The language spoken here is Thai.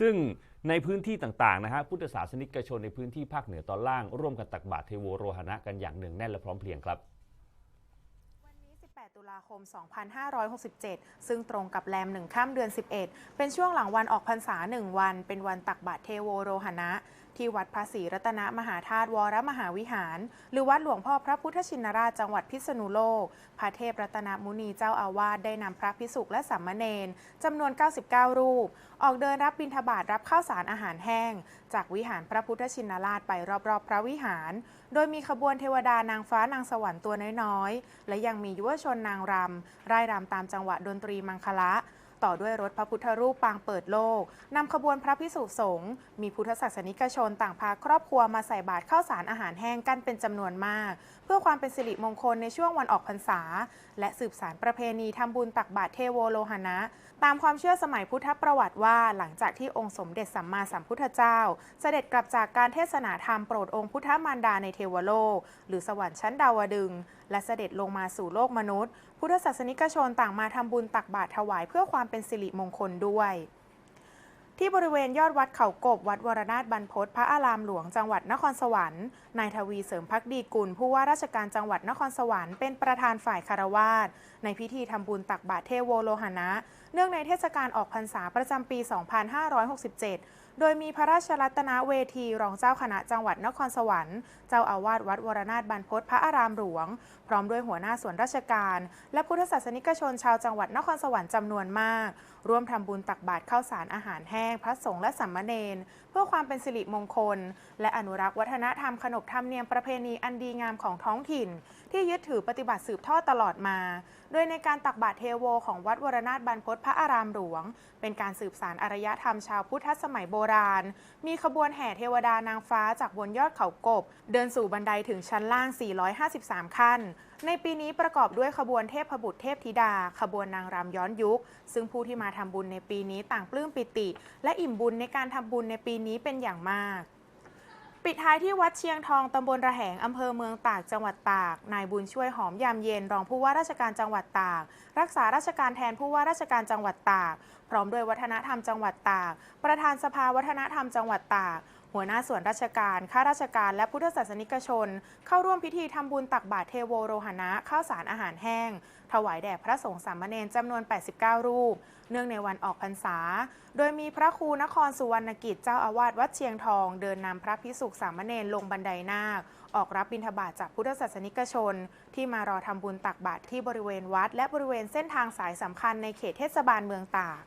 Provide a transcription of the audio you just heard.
ซึ่งในพื้นที่ต่างๆนะฮะพุทธศาสนิกชนในพื้นที่ภาคเหนือตอนล่างร่วมกันตักบาตรเทโวโรหณะกันอย่างหนึ่งแน่นและพร้อมเพรียงครับ ตุลาคม 2567 ซึ่งตรงกับแรมหนึ่งข้ามเดือน 11 เป็นช่วงหลังวันออกพรรษา1วัน เป็นวันตักบาตรเทโวโรหณะ ที่วัดพระศรีรัตนมหาธาตุวรมหาวิหาร หรือวัดหลวงพ่อพระพุทธชินราชจังหวัดพิษณุโลก พระเทพรัตนมุนีเจ้าอาวาสได้นำพระพิสุกและสามเณรจำนวน 99 รูป ออกเดินรับบิณฑบาตรับข้าวสารอาหารแห้ง จากวิหารพระพุทธชินราชไปรอบๆ พระวิหาร โดยมีขบวนเทวดานางฟ้านางสวรรค์ตัวน้อยๆ และยังมียุวชนนางรำร่ายรำตามจังหวะดนตรีมังคละ ต่อด้วยรถพระพุทธรูปปางเปิดโลกนำขบวนพระพิสุสงฆ์มีพุทธศาสนิกชนต่างพาครอบครัวมาใส่บาตรข้าวสารอาหารแห้งกันเป็นจำนวนมาก เพื่อความเป็นสิริมงคลในช่วงวันออกพรรษา และสืบสารประเพณีทำบุญตักบาตรเทโวโลหณะตามความเชื่อสมัยพุทธประวัติว่า หลังจากที่องค์สมเด็จสัมมาสัมพุทธเจ้า เสด็จกลับจากการเทศนาธรรมโปรดองค์พุทธมารดาในเทวโลก หรือสวรรค์ชั้นดาวดึงและเสด็จลงมาสู่โลกมนุษย์ พุทธศาสนิกชนต่างมาทำบุญตักบาตรถวายเพื่อความเป็นสิริมงคลด้วย ที่บริเวณยอดวัดเขากบ วัดวรนาถบรรพตพระอารามหลวงจังหวัดนครสวรรค์นายทวีเสริมพักดีกุล ผู้ว่าราชการจังหวัดนครสวรรค์เป็นประธานฝ่ายคารวาสในพิธีทำบุญตักบาตรเทโวโลหณะเนื่องในเทศกาลออกพรรษาประจำปี 2567 โดยมีพระราชรัตนเวทีรองเจ้าคณะจังหวัดนครสวรรค์ เจ้าอาวาสวัดวรนาถบรรพตพระอารามหลวง พร้อมด้วยหัวหน้าส่วนราชการ และพุทธศาสนิกชนชาวจังหวัดนครสวรรค์จำนวนมาก ร่วมทำบุญตักบาตรข้าวสารอาหารแห้งพระสงฆ์และสัมมเนนเพื่อความเป็นสิริมงคล และอนุรักษ์วัฒนธรรมขนบธรรมเนียมประเพณีอันดีงามของท้องถิ่น ที่ยึดถือปฏิบัติสืบทอดตลอดมา โดยในการตักบาตรเทโวของวัดวรนาถบรรพตพระอารามหลวง เป็นการสืบสารอารยธรรมชาวพุทธสมัยโบราณ มีขบวนแห่เทวดานางฟ้าจากบนยอดเขากบ เดินสู่บันไดถึงชั้นล่าง 453 ขั้น ในปีนี้ประกอบด้วยขบวนเทพบุตรเทพธิดา ขบวนนางรำย้อนยุค ซึ่งผู้ที่มาทำบุญในปีนี้ต่างปลื้มปิติ และอิ่มบุญในการทำบุญในปีนี้เป็นอย่างมาก ปิดท้ายที่วัดเชียงทองตำบลระแหงอำเภอเมืองตากจังหวัดตาก นายบุญช่วยหอมยามเย็นรองผู้ว่าราชการจังหวัดตาก รักษาราชการแทนผู้ว่าราชการจังหวัดตาก พร้อมด้วยวัฒนธรรมจังหวัดตาก ประธานสภาวัฒนธรรมจังหวัดตาก หัวหน้าส่วนราชการ ข้าราชการ และพุทธศาสนิกชน เข้าร่วมพิธีทำบุญตักบาตรเทโวโรหณะข้าวสารอาหารแห้ง ถวายแด่พระสงฆ์สามเณรจำนวน 89 รูป เนื่องในวันออกพรรษา โดยมีพระครูนครสุวรรณกิจเจ้าอาวาสวัดเชียงทอง เดินนำพระพิสุกสามเณรลงบันไดนาค ออกรับบิณฑบาตจากพุทธศาสนิกชน ที่มารอทำบุญตักบาตรที่บริเวณวัด และบริเวณเส้นทางสายสำคัญในเขตเทศบาลเมืองตาก